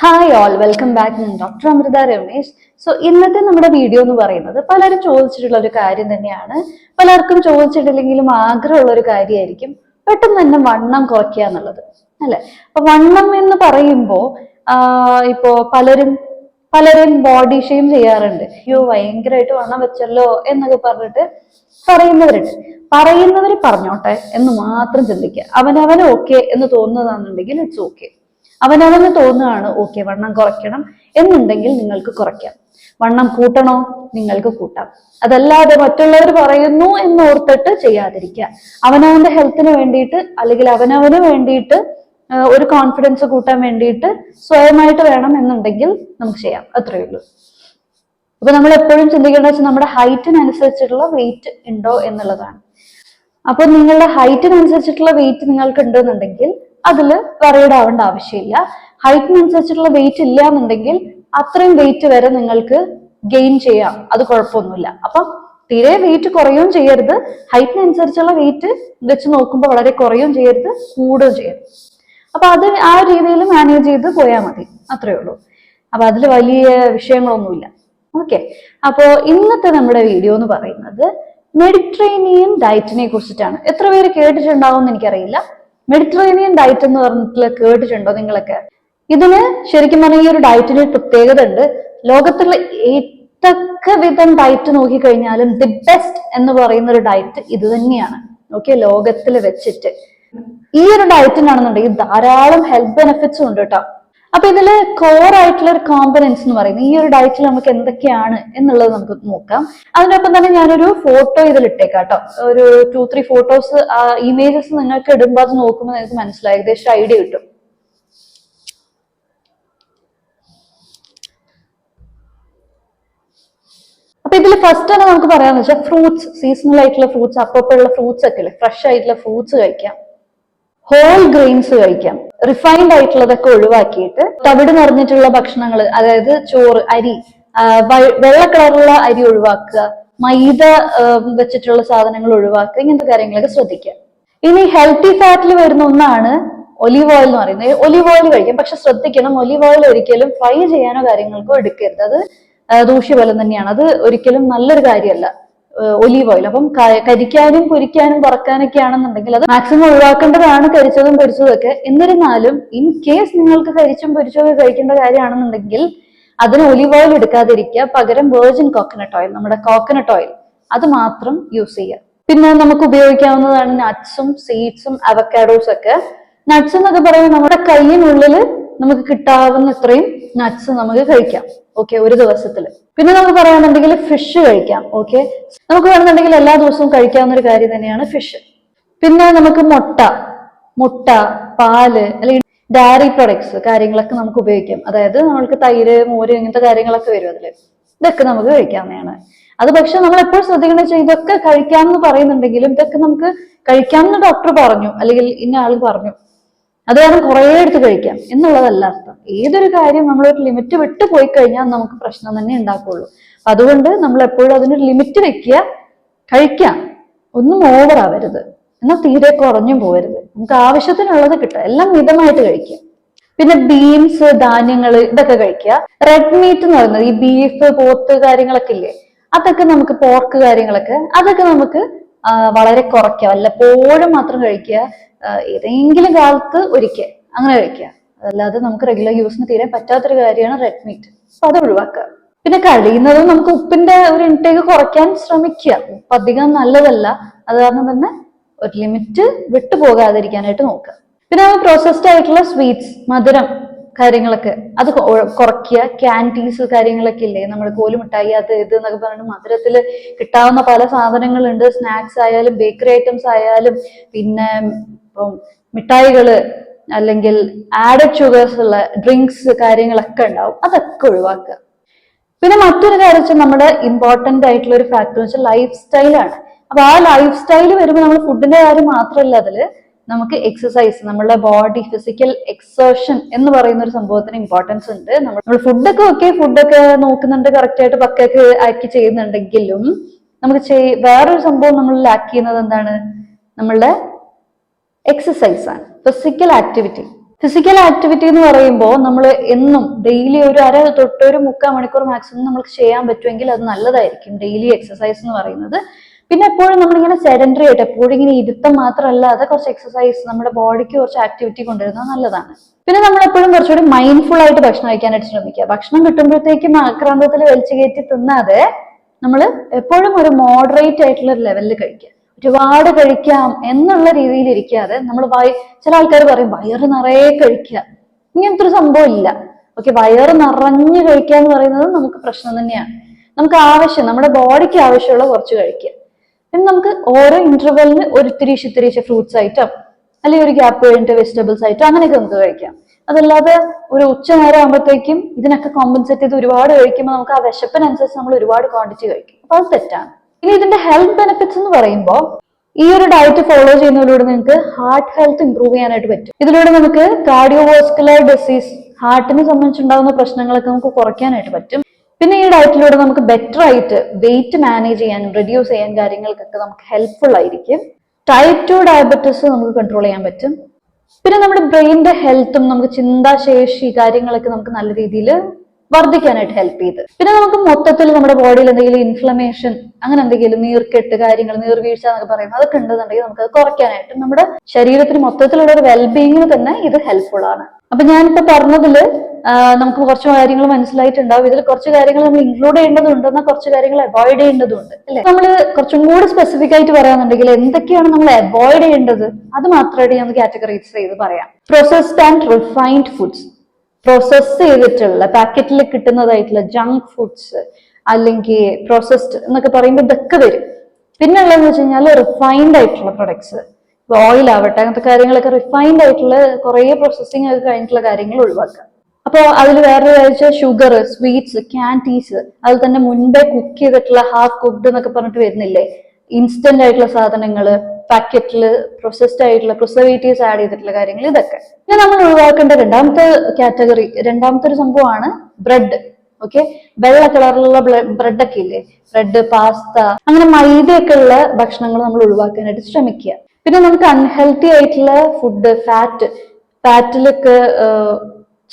Hi all welcome back ഞാൻ doctor Amrita Ramesh. So ഇന്നത്തെ നമ്മുടെ വീഡിയോ എന്ന് പറയുന്നത് പലരും ചോദിച്ചിട്ടുള്ള ഒരു കാര്യം തന്നെയാണ്. പലർക്കും ചോദിച്ചിട്ടില്ലെങ്കിലും ആഗ്രഹമുള്ള ഒരു കാര്യമായിരിക്കും. പെട്ടെന്ന് തന്നെ വണ്ണം കുറയ്ക്കുക എന്നുള്ളത്. അല്ലെ? അപ്പൊ വണ്ണം എന്ന് പറയുമ്പോൾ ഇപ്പോ പലരും പലരും ബോഡി ഷെയിം ചെയ്യാറുണ്ട്. അയ്യോ ഭയങ്കരമായിട്ട് വണ്ണം വെച്ചല്ലോ എന്നൊക്കെ പറഞ്ഞിട്ട് പറയുന്നവരുണ്ട്. പറയുന്നവർ പറഞ്ഞോട്ടെ എന്ന് മാത്രം ചിന്തിക്കുക. അവനവന് ഓക്കെ എന്ന് തോന്നുന്നതാണെന്നുണ്ടെങ്കിൽ ഇറ്റ്സ് ഓക്കെ അവനവന് തോന്നുകയാണ് ഓക്കെ വണ്ണം കുറയ്ക്കണം എന്നുണ്ടെങ്കിൽ നിങ്ങൾക്ക് കുറയ്ക്കാം. വണ്ണം കൂട്ടണോ? നിങ്ങൾക്ക് കൂട്ടാം. അതല്ലാതെ മറ്റുള്ളവർ പറയുന്നു എന്ന് ഓർത്തിട്ട് ചെയ്യാതിരിക്കുക. അവനവന്റെ ഹെൽത്തിന് വേണ്ടിയിട്ട് അല്ലെങ്കിൽ അവനവന് വേണ്ടിയിട്ട് ഒരു കോൺഫിഡൻസ് കൂട്ടാൻ വേണ്ടിയിട്ട് സ്വയമായിട്ട് വേണം എന്നുണ്ടെങ്കിൽ നമുക്ക് ചെയ്യാം. അത്രയേ ഉള്ളൂ. അപ്പൊ നമ്മൾ എപ്പോഴും ചിന്തിക്കേണ്ടത് വെച്ചാൽ നമ്മുടെ ഹൈറ്റിനനുസരിച്ചിട്ടുള്ള വെയിറ്റ് ഉണ്ടോ എന്നുള്ളതാണ്. അപ്പൊ നിങ്ങളുടെ ഹൈറ്റിനനുസരിച്ചിട്ടുള്ള വെയിറ്റ് നിങ്ങൾക്ക് ഉണ്ടെന്നുണ്ടെങ്കിൽ അതിൽ വറീഡ് ആവേണ്ട ആവശ്യമില്ല. ഹൈറ്റിനനുസരിച്ചിട്ടുള്ള വെയിറ്റ് ഇല്ല എന്നുണ്ടെങ്കിൽ അത്രയും വെയിറ്റ് വരെ നിങ്ങൾക്ക് ഗെയിൻ ചെയ്യാം. അത് കുഴപ്പമൊന്നുമില്ല. അപ്പം തീരെ വെയിറ്റ് കുറയുകയും ചെയ്യരുത്. ഹൈറ്റിനനുസരിച്ചുള്ള വെയിറ്റ് വെച്ച് നോക്കുമ്പോൾ വളരെ കുറയുകയും ചെയ്യരുത്. കൂടുകയും ചെയ്യരുത്. അപ്പൊ അത് ആ രീതിയിൽ മാനേജ് ചെയ്ത് പോയാൽ മതി. അത്രേ ഉള്ളൂ. അപ്പൊ അതിൽ വലിയ വിഷയങ്ങളൊന്നുമില്ല. ഓക്കെ അപ്പോ ഇന്നത്തെ നമ്മുടെ വീഡിയോ എന്ന് പറയുന്നത് മെഡിറ്ററേനിയൻ ഡയറ്റിനെ കുറിച്ചിട്ടാണ്. എത്ര പേര് കേട്ടിട്ടുണ്ടാവും എന്ന് എനിക്കറിയില്ല. മെഡിറ്ററേനിയൻ ഡയറ്റ് എന്ന് പറഞ്ഞിട്ടുള്ള കേട്ടിട്ടുണ്ടോ നിങ്ങളൊക്കെ? ഇതിന് ശരിക്കും പറഞ്ഞാൽ ഈ ഒരു ഡയറ്റിന് പ്രത്യേകത ഉണ്ട്. ലോകത്തുള്ള ഏതൊക്കെ വിധം ഡയറ്റ് നോക്കിക്കഴിഞ്ഞാലും ദി ബെസ്റ്റ് എന്ന് പറയുന്ന ഒരു ഡയറ്റ് ഇത് തന്നെയാണ്. ഓക്കെ ലോകത്തിൽ വെച്ചിട്ട്. ഈ ഒരു ഡയറ്റിനാണെന്നുണ്ടെങ്കിൽ ധാരാളം ഹെൽത്ത് ബെനിഫിറ്റ്സും ഉണ്ട് കേട്ടോ. അപ്പൊ ഇതിൽ കോർ ആയിട്ടുള്ള ഒരു കോമ്പനൻസ് എന്ന് പറയുന്നത് ഈ ഒരു ഡയറ്റിൽ നമുക്ക് എന്തൊക്കെയാണ് എന്നുള്ളത് നമുക്ക് നോക്കാം. അതിനൊപ്പം തന്നെ ഞാനൊരു ഫോട്ടോ ഇതിൽ ഇട്ടേക്കാം കേട്ടോ. ഒരു ടു ത്രീ ഫോട്ടോസ് ഇമേജസ് നിങ്ങൾക്ക് ഇടുമ്പോൾ അത് നോക്കുമ്പോൾ നിങ്ങൾക്ക് മനസ്സിലായി ഏകദേശം ഐഡിയ കിട്ടും. അപ്പൊ ഇതിൽ ഫസ്റ്റ് തന്നെ നമുക്ക് പറയാന്ന് വെച്ചാൽ ഫ്രൂട്ട്സ് സീസണൽ ആയിട്ടുള്ള ഫ്രൂട്ട്സ് അപ്പോഴുള്ള ഫ്രൂട്ട്സ് ഒക്കെ അല്ലേ ഫ്രഷ് ആയിട്ടുള്ള ഫ്രൂട്ട്സ് കഴിക്കാം. ഹോൾ ഗ്രെയിൻസ് കഴിക്കാം. റിഫൈൻഡ് ആയിട്ടുള്ളതൊക്കെ ഒഴിവാക്കിയിട്ട് തവിട് നിറഞ്ഞിട്ടുള്ള ഭക്ഷണങ്ങൾ അതായത് ചോറ് അരി വെള്ള കളറുള്ള അരി ഒഴിവാക്കുക മൈദ വെച്ചിട്ടുള്ള സാധനങ്ങൾ ഒഴിവാക്കുക ഇങ്ങനത്തെ കാര്യങ്ങളൊക്കെ ശ്രദ്ധിക്കുക. ഇനി ഹെൽത്തി ഫാറ്റിൽ വരുന്ന ഒന്നാണ് ഒലിവ് ഓയിൽ എന്ന് പറയുന്നത്. ഒലിവ് ഓയിൽ കഴിക്കാം പക്ഷെ ശ്രദ്ധിക്കണം ഒലിവ് ഓയിൽ ഒരിക്കലും ഫ്രൈ ചെയ്യാനോ കാര്യങ്ങൾക്കോ എടുക്കരുത്. അത് ദൂഷ്യബലം തന്നെയാണ്. അത് ഒരിക്കലും നല്ലൊരു കാര്യമല്ല. Olive oil. അപ്പം കരിക്കാനും പൊരിക്കാനും വറക്കാനൊക്കെ ആണെന്നുണ്ടെങ്കിൽ അത് മാക്സിമം ഒഴിവാക്കേണ്ടതാണ് കരിച്ചതും പൊരിച്ചതും ഒക്കെ എന്നിരുന്നാലും ഇൻ കേസ് നിങ്ങൾക്ക് കരിച്ചും പൊരിച്ചതൊക്കെ കഴിക്കേണ്ട കാര്യമാണെന്നുണ്ടെങ്കിൽ അതിന് ഒലിവ് ഓയിൽ എടുക്കാതിരിക്കുക. പകരം വേർജിൻ കോക്കനട്ട് ഓയിൽ നമ്മുടെ കോക്കനട്ട് ഓയിൽ അത് മാത്രം യൂസ് ചെയ്യുക. പിന്നെ നമുക്ക് ഉപയോഗിക്കാവുന്നതാണ് നട്ട്സും സീഡ്സും അവക്കാഡോസ് ഒക്കെ. നട്ട്സ് എന്നൊക്കെ പറയുമ്പോൾ നമ്മുടെ കയ്യിനുള്ളിൽ നമുക്ക് കിട്ടാവുന്ന ഇത്രയും നട്ട്സ് നമുക്ക് കഴിക്കാം. ഓക്കെ ഒരു ദിവസത്തിൽ പിന്നെ നമുക്ക് പറയാന്നുണ്ടെങ്കിൽ ഫിഷ് കഴിക്കാം. ഓക്കെ നമുക്ക് വേണമെന്നുണ്ടെങ്കിൽ എല്ലാ ദിവസവും കഴിക്കാവുന്ന ഒരു കാര്യം തന്നെയാണ് ഫിഷ് പിന്നെ നമുക്ക് മുട്ട മുട്ട പാൽ അല്ലെങ്കിൽ ഡയറി പ്രൊഡക്ട്സ് കാര്യങ്ങളൊക്കെ നമുക്ക് ഉപയോഗിക്കാം. അതായത് നമ്മൾക്ക് തൈര് മോര് ഇങ്ങനത്തെ കാര്യങ്ങളൊക്കെ വരും അതിൽ. ഇതൊക്കെ നമുക്ക് കഴിക്കാവുന്നതാണ് അത് പക്ഷെ നമ്മൾ എപ്പോഴും ശ്രദ്ധിക്കണം വെച്ചാൽ ഇതൊക്കെ കഴിക്കാമെന്ന് പറയുന്നുണ്ടെങ്കിലും ഇതൊക്കെ നമുക്ക് കഴിക്കാമെന്ന് ഡോക്ടർ പറഞ്ഞു. അല്ലെങ്കിൽ ഇന്ന ആൾ പറഞ്ഞു. അത് കാരണം കുറേ എടുത്ത് കഴിക്കാം എന്നുള്ളതല്ല അർത്ഥം. ഏതൊരു കാര്യം നമ്മളൊരു ലിമിറ്റ് വിട്ട് പോയി കഴിഞ്ഞാൽ നമുക്ക് പ്രശ്നം തന്നെ ഉണ്ടാക്കുള്ളൂ. അതുകൊണ്ട് നമ്മൾ എപ്പോഴും അതിനൊരു ലിമിറ്റ് വെക്കുക കഴിക്കാം. ഒന്നും ഓവർ ആവരുത്. എന്നാൽ തീരെ കുറഞ്ഞും പോകരുത് നമുക്ക് ആവശ്യത്തിനുള്ളത് കിട്ടുക. എല്ലാം മിതമായിട്ട് കഴിക്കുക. പിന്നെ ബീൻസ് ധാന്യങ്ങൾ ഇതൊക്കെ കഴിക്കുക. റെഡ് മീറ്റ് എന്ന് പറയുന്നത് ഈ ബീഫ് പോത്ത് കാര്യങ്ങളൊക്കെ ഇല്ലേ? അതൊക്കെ നമുക്ക് പോർക്ക് കാര്യങ്ങളൊക്കെ അതൊക്കെ നമുക്ക് വളരെ കുറയ്ക്കുക. വല്ലപ്പോഴും മാത്രം കഴിക്കുക. ഏതെങ്കിലും കാലത്ത് ഒരിക്കൽ അങ്ങനെ കഴിക്കുക അതല്ലാതെ നമുക്ക് റെഗുലർ യൂസിന് തീരെ പറ്റാത്തൊരു കാര്യമാണ് റെഡ് മീറ്റ് അപ്പൊ അത് ഒഴിവാക്കുക. പിന്നെ കഴിയുന്നതും നമുക്ക് ഉപ്പിന്റെ ഒരു ഇൻടേക്ക് കുറയ്ക്കാൻ ശ്രമിക്കുക. ഉപ്പ് അധികം നല്ലതല്ല. അത് കാരണം തന്നെ ഒരു ലിമിറ്റ് വിട്ടു പോകാതിരിക്കാനായിട്ട് നോക്കുക. പിന്നെ പ്രോസസ്ഡ് ആയിട്ടുള്ള സ്വീറ്റ്സ് മധുരം കാര്യങ്ങളൊക്കെ അത് കുറയ്ക്കുക. ക്യാന്റീസ് കാര്യങ്ങളൊക്കെ ഇല്ലേ? നമ്മൾ കോലുമിഠായി അത് ഇത് എന്നൊക്കെ പറഞ്ഞിട്ട് മധുരത്തിൽ കിട്ടാവുന്ന പല സാധനങ്ങളുണ്ട്. സ്നാക്സ് ആയാലും ബേക്കറി ഐറ്റംസ് ആയാലും പിന്നെ ഇപ്പം മിഠായികൾ അല്ലെങ്കിൽ ആഡഡ് ഷുഗേഴ്സ് ഉള്ള ഡ്രിങ്ക്സ് കാര്യങ്ങളൊക്കെ ഉണ്ടാവും. അതൊക്കെ ഒഴിവാക്കുക. പിന്നെ മറ്റൊരു കാര്യം വെച്ചാൽ നമ്മുടെ ഇമ്പോർട്ടന്റ് ആയിട്ടുള്ള ഒരു ഫാക്ടർ എന്ന് വെച്ചാൽ ലൈഫ് സ്റ്റൈലാണ് അപ്പൊ ആ ലൈഫ് സ്റ്റൈൽ വരുമ്പോൾ നമ്മൾ ഫുഡിന്റെ കാര്യം മാത്രമല്ല അതിൽ നമുക്ക് എക്സസൈസ് നമ്മുടെ ബോഡി ഫിസിക്കൽ എക്സേർഷൻ എന്ന് പറയുന്ന ഒരു സംഭവത്തിന് ഇമ്പോർട്ടൻസ് ഉണ്ട്. നമ്മൾ ഫുഡൊക്കെ ഓക്കെ ഫുഡൊക്കെ നോക്കുന്നുണ്ട് കറക്റ്റ് ആയിട്ട് പക്കൊക്കെ ആക്കി ചെയ്യുന്നുണ്ടെങ്കിലും നമുക്ക് ചെയ് വേറൊരു സംഭവം നമ്മൾ ലാക്ക് ചെയ്യുന്നത് എന്താണ്? നമ്മളുടെ എക്സസൈസ് ആണ് ഫിസിക്കൽ ആക്ടിവിറ്റി ഫിസിക്കൽ ആക്ടിവിറ്റി എന്ന് പറയുമ്പോൾ നമ്മൾ എന്നും ഡെയിലി ഒരു അര തൊട്ട് ഒരു മുക്കാൽ മണിക്കൂർ മാക്സിമം നമുക്ക് ചെയ്യാൻ പറ്റുമെങ്കിൽ അത് നല്ലതായിരിക്കും ഡെയിലി എക്സസൈസ് എന്ന് പറയുന്നത്. പിന്നെ എപ്പോഴും നമ്മളിങ്ങനെ സെഡൻഡറി ആയിട്ട് എപ്പോഴും ഇങ്ങനെ ഇരുത്തം മാത്രമല്ലാതെ കുറച്ച് എക്സസൈസ് നമ്മുടെ ബോഡിക്ക് കുറച്ച് ആക്ടിവിറ്റി കൊണ്ടുവരുന്നത് നല്ലതാണ്. പിന്നെ നമ്മൾ എപ്പോഴും കുറച്ചുകൂടി മൈൻഡ്ഫുൾ ആയിട്ട് ഭക്ഷണം കഴിക്കാനായിട്ട് ശ്രമിക്കുക. ഭക്ഷണം കിട്ടുമ്പോഴത്തേക്കും ആക്രാന്തത്തിൽ വലിച്ചു കയറ്റി തിന്നാതെ നമ്മൾ എപ്പോഴും ഒരു മോഡറേറ്റ് ആയിട്ടുള്ള ലെവലിൽ കഴിക്കുക. ഒരുപാട് കഴിക്കാം എന്നുള്ള രീതിയിൽ ഇരിക്കാതെ നമ്മൾ വയ ചില ആൾക്കാർ പറയും വയറ് നിറയെ കഴിക്കുക. ഇങ്ങനത്തെ ഒരു സംഭവം ഇല്ല ഓക്കെ വയറ് നിറഞ്ഞു കഴിക്കുക എന്ന് പറയുന്നത് നമുക്ക് പ്രശ്നം തന്നെയാണ്. നമുക്ക് ആവശ്യം നമ്മുടെ ബോഡിക്ക് ആവശ്യമുള്ള കുറച്ച് കഴിക്കുക. പിന്നെ നമുക്ക് ഓരോ ഇന്റർവെല്ലിന് ഒരു തിരീശ് തിരീശ് ഫ്രൂട്ട്സ് ആയിട്ടോ അല്ലെങ്കിൽ ഒരു ഗ്യാപ്പ് കഴിഞ്ഞിട്ട് വെജിറ്റബിൾസ് ആയിട്ടോ അങ്ങനെയൊക്കെ നമുക്ക് കഴിക്കാം. അതല്ലാതെ ഒരു ഉച്ച നേരം ആകുമ്പോഴത്തേക്കും ഇതിനൊക്കെ കോമ്പൻസേറ്റ് ചെയ്ത് ഒരുപാട് കഴിക്കുമ്പോൾ നമുക്ക് ആ വിശപ്പിനനുസരിച്ച് നമ്മൾ ഒരുപാട് ക്വാണ്ടിറ്റി കഴിക്കും. അപ്പൊ അത് തെറ്റാണ്. ഇനി ഇതിന്റെ ഹെൽത്ത് ബെനിഫിറ്റ്സ് എന്ന് പറയുമ്പോൾ ഈ ഒരു ഡയറ്റ് ഫോളോ ചെയ്യുന്നതിലൂടെ നിങ്ങൾക്ക് ഹാർട്ട് ഹെൽത്ത് ഇംപ്രൂവ് ചെയ്യാനായിട്ട് പറ്റും. ഇതിലൂടെ നമുക്ക് കാർഡിയോവാസ്കുലർ ഡിസീസ് ഹാർട്ടിനെ സംബന്ധിച്ചുണ്ടാകുന്ന പ്രശ്നങ്ങളൊക്കെ നമുക്ക് കുറയ്ക്കാനായിട്ട് പറ്റും. പിന്നെ ഈ ഡയറ്റിലൂടെ നമുക്ക് ബെറ്റർ ആയിട്ട് വെയിറ്റ് മാനേജ് ചെയ്യാനും റെഡ്യൂസ് ചെയ്യാൻ കാര്യങ്ങൾക്കൊക്കെ നമുക്ക് ഹെൽപ്ഫുൾ ആയിരിക്കും. ടൈപ്പ് ടു ഡയബറ്റിസ് നമുക്ക് കൺട്രോൾ ചെയ്യാൻ പറ്റും. പിന്നെ നമ്മുടെ ബ്രെയിനിന്റെ ഹെൽത്തും നമുക്ക് ചിന്താശേഷി കാര്യങ്ങളൊക്കെ നമുക്ക് നല്ല രീതിയിൽ വർദ്ധിക്കാനായിട്ട് ഹെൽപ്പ് ചെയ്ത്. പിന്നെ നമുക്ക് മൊത്തത്തിൽ നമ്മുടെ ബോഡിയിൽ എന്തെങ്കിലും ഇൻഫ്ലമേഷൻ അങ്ങനെ എന്തെങ്കിലും നീർക്കെട്ട് കാര്യങ്ങൾ നീർവീഴ്ച എന്നൊക്കെ പറയുന്നത് അതൊക്കെ ഉണ്ടെന്നുണ്ടെങ്കിൽ നമുക്ക് അത് കുറയ്ക്കാനായിട്ട് നമ്മുടെ ശരീരത്തിന് മൊത്തത്തിലുള്ള ഒരു വെൽബീയിങ്ങിന് തന്നെ ഇത് ഹെൽപ്ഫുൾ ആണ്. അപ്പൊ ഞാനിപ്പോ പറഞ്ഞതിൽ നമുക്ക് കുറച്ച് കാര്യങ്ങൾ മനസ്സിലായിട്ടുണ്ടാവും. ഇതിൽ കുറച്ച് കാര്യങ്ങൾ നമ്മൾ ഇൻക്ലൂഡ് ചെയ്യേണ്ടതുണ്ട് എന്നാൽ കുറച്ച് കാര്യങ്ങൾ അവോയ്ഡ് ചെയ്യേണ്ടതുണ്ട് അല്ലെ? നമ്മൾ കുറച്ചും കൂടി സ്പെസിഫിക് ആയിട്ട് പറയാന്നുണ്ടെങ്കിൽ എന്തൊക്കെയാണ് നമ്മൾ അവോയ്ഡ് ചെയ്യേണ്ടത്? അത് മാത്രമായിട്ട് ഞാൻ കാറ്റഗറൈസ് ചെയ്ത് പറയാം. Processed and refined foods process ചെയ്തിട്ടുള്ള പാക്കറ്റിൽ കിട്ടുന്നതായിട്ടുള്ള ജങ്ക് ഫുഡ്സ് അല്ലെങ്കിൽ പ്രോസസ്ഡ് എന്നൊക്കെ പറയുമ്പോൾ ഇതൊക്കെ വരും. പിന്നെ ഉള്ളതെന്ന് വെച്ച് കഴിഞ്ഞാൽ റിഫൈൻഡ് ആയിട്ടുള്ള പ്രൊഡക്ട്സ് ഓയിൽ ആവട്ടെ അങ്ങനത്തെ കാര്യങ്ങളൊക്കെ റിഫൈൻഡ് ആയിട്ടുള്ള കുറേ പ്രോസസ്സിങ് ഒക്കെ കഴിഞ്ഞിട്ടുള്ള കാര്യങ്ങൾ ഒഴിവാക്കുക. അപ്പോൾ അതിൽ വേറൊരു കാര്യം ഷുഗർ സ്വീറ്റ്സ് ക്യാന്റീസ് അതിൽ തന്നെ മുൻപേ കുക്ക് ചെയ്തിട്ടുള്ള ഹാഫ് കുക്ക്ഡ് എന്നൊക്കെ പറഞ്ഞിട്ട് വരുന്നില്ലേ? ഇൻസ്റ്റന്റ് ആയിട്ടുള്ള സാധനങ്ങൾ പാക്കറ്റിൽ പ്രൊസസ്ഡ് ആയിട്ടുള്ള പ്രിസർവേറ്റീവ്സ് ആഡ് ചെയ്തിട്ടുള്ള കാര്യങ്ങൾ ഇതൊക്കെ. പിന്നെ നമ്മൾ ഒഴിവാക്കേണ്ട രണ്ടാമത്തെ കാറ്റഗറി രണ്ടാമത്തെ ഒരു സംഭവമാണ് ബ്രെഡ് ഓക്കെ വെള്ള കളറിലുള്ള ബ്രെഡ് ഒക്കെ ഇല്ലേ? ബ്രെഡ് പാസ്ത അങ്ങനെ മൈദയൊക്കെ ഉള്ള ഭക്ഷണങ്ങൾ നമ്മൾ ഒഴിവാക്കാനായിട്ട് ശ്രമിക്കുക. പിന്നെ നമുക്ക് അൺഹെൽത്തി ആയിട്ടുള്ള ഫുഡ് ഫാറ്റ് ഫാറ്റിലൊക്കെ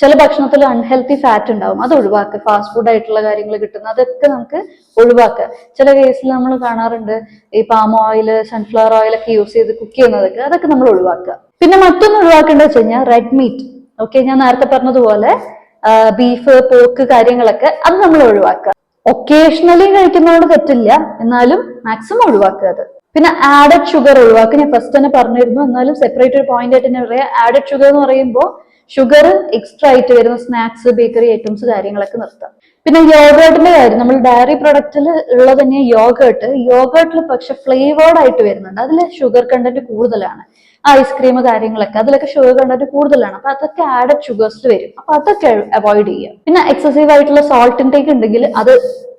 ചില ഭക്ഷണത്തിൽ അൺഹെൽത്തി ഫാറ്റ് ഉണ്ടാവും. അത് ഒഴിവാക്കുക. ഫാസ്റ്റ് ഫുഡ് ആയിട്ടുള്ള കാര്യങ്ങൾ കിട്ടുന്ന അതൊക്കെ നമുക്ക് ഒഴിവാക്കുക. ചില കേസിൽ നമ്മൾ കാണാറുണ്ട് ഈ പാം ഓയിൽ സൺഫ്ലവർ ഓയിൽ ഒക്കെ യൂസ് ചെയ്ത് കുക്ക് ചെയ്യുന്നതൊക്കെ അതൊക്കെ നമ്മൾ ഒഴിവാക്കുക. പിന്നെ മറ്റൊന്ന് ഒഴിവാക്കേണ്ടത് വെച്ച് കഴിഞ്ഞാൽ റെഡ് മീറ്റ് ഓക്കെ ഞാൻ നേരത്തെ പറഞ്ഞതുപോലെ ബീഫ് പോക്ക് കാര്യങ്ങളൊക്കെ അത് നമ്മൾ ഒഴിവാക്കുക. ഒക്കേഷണലി കഴിക്കുന്നതുകൊണ്ട് തെറ്റില്ല. എന്നാലും മാക്സിമം ഒഴിവാക്കുക അത്. പിന്നെ ആഡഡ് ഷുഗർ ഒഴിവാക്കുക. ഞാൻ ഫസ്റ്റ് തന്നെ പറഞ്ഞിരുന്നു. എന്നാലും സെപ്പറേറ്റ് ഒരു പോയിന്റ് ആയിട്ട് തന്നെ പറയാം. ആഡഡ് ഷുഗർ എന്ന് പറയുമ്പോൾ ഷുഗർ എക്സ്ട്രാ ആയിട്ട് വരുന്ന സ്നാക്സ് ബേക്കറി ഐറ്റംസ് കാര്യങ്ങളൊക്കെ നിർത്താം. പിന്നെ യോഗേർട്ടിന്റെ കാര്യം നമ്മൾ ഡയറി പ്രൊഡക്റ്റിൽ ഉള്ളത് തന്നെ യോഗേർട്ട് യോഗേർട്ടിൽ പക്ഷെ ഫ്ലേവേർഡ് ആയിട്ട് വരുന്നുണ്ട്. അതിൽ ഷുഗർ കണ്ടന്റ് കൂടുതലാണ്. ഐസ്ക്രീം കാര്യങ്ങളൊക്കെ അതിലൊക്കെ ഷുഗർ കണ്ടന്റ് കൂടുതലാണ്. അപ്പൊ അതൊക്കെ ആഡഡ് ഷുഗേഴ്സ് വരും. അപ്പൊ അതൊക്കെ അവോയ്ഡ് ചെയ്യുക പിന്നെ എക്സസീവ് ആയിട്ടുള്ള സോൾട്ട് ഇൻടേക്ക് ഉണ്ടെങ്കിൽ അത്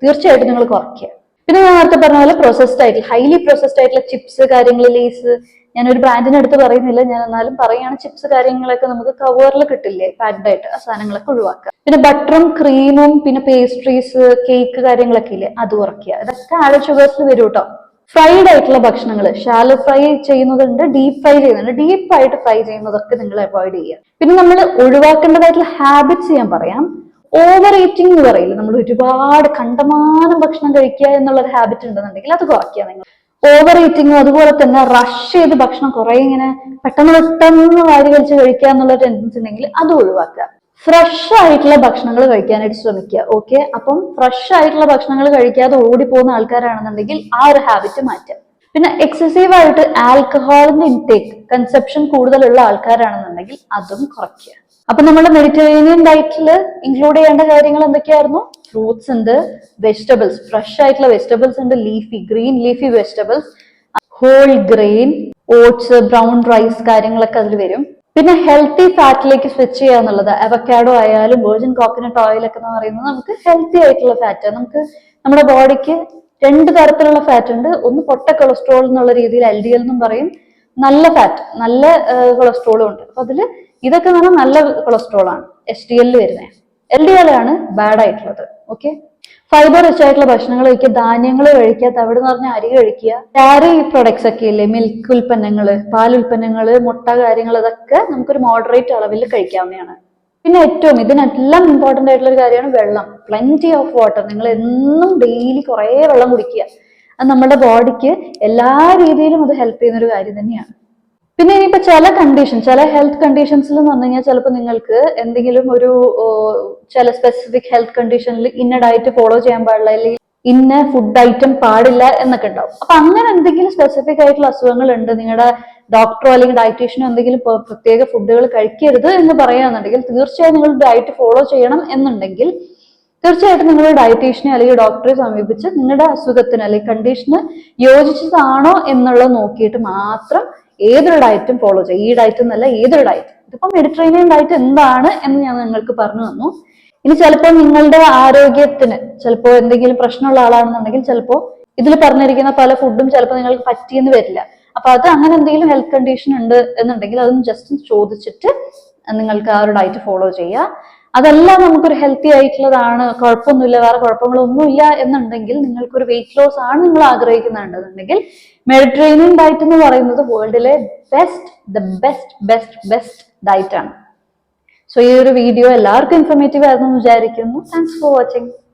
തീർച്ചയായിട്ടും നിങ്ങൾ കുറയ്ക്കുക. പിന്നെ ഞാൻ നേരത്തെ പറഞ്ഞ പോലെ പ്രോസസ്ഡ് ആയിട്ടുള്ള ഹൈലി പ്രോസസ്ഡ് ആയിട്ടുള്ള ചിപ്സ് കാര്യങ്ങൾ ലേസ് ഞാൻ ഒരു ബ്രാൻഡിന് അടുത്ത് പറയുന്നില്ല. ഞാൻ എന്നാലും പറയുകയാണ് ചിപ്സ് കാര്യങ്ങളൊക്കെ നമുക്ക് കവറിൽ കിട്ടില്ലേ? പാക്ഡായിട്ട് ആ സാധനങ്ങളൊക്കെ ഒഴിവാക്കുക. പിന്നെ ബട്ടറും ക്രീമും പിന്നെ പേസ്ട്രീസ് കേക്ക് കാര്യങ്ങളൊക്കെ ഇല്ലേ? അത് കുറയ്ക്കുക. ഇതൊക്കെ ആഡ് ഷുഗേഴ്സിൽ വരും കേട്ടോ ഫ്രൈഡ് ആയിട്ടുള്ള ഭക്ഷണങ്ങൾ ഷാലോ ഫ്രൈ ചെയ്യുന്നതുണ്ട് ഡീപ്പ് ഫ്രൈ ചെയ്യുന്നുണ്ട് ഡീപ്പ് ആയിട്ട് ഫ്രൈ ചെയ്യുന്നതൊക്കെ നിങ്ങൾ അവോയ്ഡ് ചെയ്യുക. പിന്നെ നമ്മൾ ഒഴിവാക്കേണ്ടതായിട്ടുള്ള ഹാബിറ്റ്സ് ഞാൻ പറയാം. ഓവർ ഈറ്റിംഗ് എന്ന് പറയില്ല. നമ്മൾ ഒരുപാട് കണ്ടമാനം ഭക്ഷണം കഴിക്കുക എന്നുള്ള ഒരു ഹാബിറ്റ് ഉണ്ടെന്നുണ്ടെങ്കിൽ അത് കുറയ്ക്കുക നിങ്ങൾ. ഓവർ ഈറ്റിംഗും അതുപോലെ തന്നെ റഷ് ചെയ്ത് ഭക്ഷണം കുറെ ഇങ്ങനെ പെട്ടെന്ന് പെട്ടെന്ന് വാരി വലിച്ച് കഴിക്കുക എന്നുള്ള ടെൻഡൻസി ഉണ്ടെങ്കിൽ അത് ഒഴിവാക്കുക. ഫ്രഷ് ആയിട്ടുള്ള ഭക്ഷണങ്ങൾ കഴിക്കാനായിട്ട് ശ്രമിക്കുക. ഓക്കെ അപ്പം ഫ്രഷ് ആയിട്ടുള്ള ഭക്ഷണങ്ങൾ കഴിക്കാതെ ഓടി പോകുന്ന ആൾക്കാരാണെന്നുണ്ടെങ്കിൽ ആ ഒരു ഹാബിറ്റ് മാറ്റുക. പിന്നെ എക്സസീവ് ആയിട്ട് ആൽക്കഹോളിന്റെ ഇൻടേക്ക് കൺസെപ്ഷൻ കൂടുതലുള്ള ആൾക്കാരാണെന്നുണ്ടെങ്കിൽ അതും കുറയ്ക്കുക. അപ്പൊ നമ്മുടെ മെഡിറ്ററേനിയൻ ഡയറ്റിൽ ഇൻക്ലൂഡ് ചെയ്യേണ്ട കാര്യങ്ങൾ എന്തൊക്കെയായിരുന്നു? ഫ്രൂട്ട്സ് ഉണ്ട് വെജിറ്റബിൾസ് ഫ്രഷ് ആയിട്ടുള്ള വെജിറ്റബിൾസ് ഉണ്ട് leafy green leafy vegetables whole grain oats brown rice കാര്യങ്ങളൊക്കെ അതിൽ വരും. പിന്നെ ഹെൽത്തി ഫാറ്റിലേക്ക് സ്വിച്ച് ചെയ്യുക എന്നുള്ളത് അവക്കാഡോ ആയാലും വെർജിൻ കോക്കനട്ട് ഓയിൽ ഒക്കെ എന്ന് പറയുന്നത് നമുക്ക് ഹെൽത്തി ആയിട്ടുള്ള ഫാറ്റ് നമുക്ക് നമ്മുടെ ബോഡിക്ക് രണ്ട് തരത്തിലുള്ള ഫാറ്റ് ഉണ്ട്. ഒന്ന് പൊട്ട കൊളസ്ട്രോൾ എന്നുള്ള രീതിയിൽ എൽ ഡി എൽ എന്നും പറയും. നല്ല ഫാറ്റ് നല്ല കൊളസ്ട്രോളും ഉണ്ട്. അപ്പൊ അതിൽ ഇതൊക്കെ പറഞ്ഞാൽ നല്ല കൊളസ്ട്രോൾ ആണ് എച്ച് ഡി എല്ലിൽ വരുന്നത് എൽ ഡി എൽ ആണ് ബാഡ് ആയിട്ടുള്ളത് ഓക്കെ ഫൈബർ റിച്ച് ആയിട്ടുള്ള ഭക്ഷണങ്ങൾ കഴിക്കുക ധാന്യങ്ങൾ കഴിക്കുക തവിട് നിറഞ്ഞ അരി കഴിക്കുക. ഡയറി പ്രൊഡക്ട്സ് ഒക്കെ ഇല്ലേ മിൽക്ക് ഉൽപ്പന്നങ്ങൾ പാൽ ഉൽപ്പന്നങ്ങൾ മുട്ട കാര്യങ്ങൾ അതൊക്കെ നമുക്കൊരു മോഡറേറ്റ് അളവിൽ കഴിക്കാവുന്നതാണ്. പിന്നെ ഏറ്റവും ഇതിനെല്ലാം ഇമ്പോർട്ടന്റ് ആയിട്ടുള്ള ഒരു കാര്യമാണ് വെള്ളം. പ്ലെന്റി ഓഫ് വാട്ടർ നിങ്ങൾ എന്നും ഡെയിലി കുറേ വെള്ളം കുടിക്കുക. അത് നമ്മുടെ ബോഡിക്ക് എല്ലാ രീതിയിലും അത് ഹെൽപ്പ് ചെയ്യുന്ന ഒരു കാര്യം തന്നെയാണ്. പിന്നെ ഇനിയിപ്പോ ചില കണ്ടീഷൻ ചില ഹെൽത്ത് കണ്ടീഷൻസിൽ എന്ന് പറഞ്ഞു കഴിഞ്ഞാൽ ചിലപ്പോൾ നിങ്ങൾക്ക് എന്തെങ്കിലും ഒരു ചില സ്പെസിഫിക് ഹെൽത്ത് കണ്ടീഷനിൽ ഇന്ന ഡയറ്റ് ഫോളോ ചെയ്യാൻ പാടില്ല അല്ലെങ്കിൽ ഇന്ന ഫുഡ് ഐറ്റം പാടില്ല എന്നൊക്കെ ഉണ്ടാവും. അപ്പൊ അങ്ങനെ എന്തെങ്കിലും സ്പെസിഫിക് ആയിട്ടുള്ള അസുഖങ്ങൾ ഉണ്ട് നിങ്ങളുടെ ഡോക്ടറോ അല്ലെങ്കിൽ ഡയറ്റീഷ്യനോ എന്തെങ്കിലും പ്രത്യേക ഫുഡുകൾ കഴിക്കരുത് എന്ന് പറയുകയാണെന്നുണ്ടെങ്കിൽ തീർച്ചയായും നിങ്ങൾ ഡയറ്റ് ഫോളോ ചെയ്യണം എന്നുണ്ടെങ്കിൽ തീർച്ചയായിട്ടും നിങ്ങൾ ഡയറ്റീഷ്യനെ അല്ലെങ്കിൽ ഡോക്ടറെ സമീപിച്ച് നിങ്ങളുടെ അസുഖത്തിന് അല്ലെങ്കിൽ കണ്ടീഷന് യോജിച്ചതാണോ എന്നുള്ളത് നോക്കിയിട്ട് മാത്രം ഏതൊരു ഡയറ്റും ഫോളോ ചെയ്യുക ഈ ഡയറ്റ് എന്നല്ല ഏതൊരു ഡയറ്റ്. ഇതിപ്പോ മെഡിറ്ററേനിയൻ ഡയറ്റ് എന്താണ് എന്ന് ഞാൻ നിങ്ങൾക്ക് പറഞ്ഞു തന്നു. ഇനി ചിലപ്പോൾ നിങ്ങളുടെ ആരോഗ്യത്തിന് ചിലപ്പോൾ എന്തെങ്കിലും പ്രശ്നമുള്ള ആളാണെന്നുണ്ടെങ്കിൽ ചിലപ്പോൾ ഇതിൽ പറഞ്ഞിരിക്കുന്ന പല ഫുഡും ചിലപ്പോൾ നിങ്ങൾക്ക് പറ്റിയെന്ന് വരില്ല. അപ്പൊ അത് അങ്ങനെ എന്തെങ്കിലും ഹെൽത്ത് കണ്ടീഷൻ ഉണ്ട് എന്നുണ്ടെങ്കിൽ അതൊന്ന് ജസ്റ്റ് ചോദിച്ചിട്ട് നിങ്ങൾക്ക് ആ ഒരു ഡയറ്റ് ഫോളോ ചെയ്യുക. അതെല്ലാം നമുക്കൊരു ഹെൽത്തി ആയിട്ടുള്ളതാണ്. കുഴപ്പമൊന്നുമില്ല. വേറെ കുഴപ്പങ്ങളൊന്നുമില്ല എന്നുണ്ടെങ്കിൽ നിങ്ങൾക്കൊരു വെയിറ്റ് ലോസ് ആണ് നിങ്ങൾ ആഗ്രഹിക്കുന്നുണ്ടെന്നുണ്ടെങ്കിൽ മെഡിറ്ററേനിയൻ ഡയറ്റ് എന്ന് പറയുന്നത് വേൾഡിലെ best the best best best diet ആണ്. സോ ഈ ഒരു വീഡിയോ എല്ലാവർക്കും ഇൻഫോർമേറ്റീവ് ആയിരുന്നു വിചാരിക്കുന്നു. Thanks for watching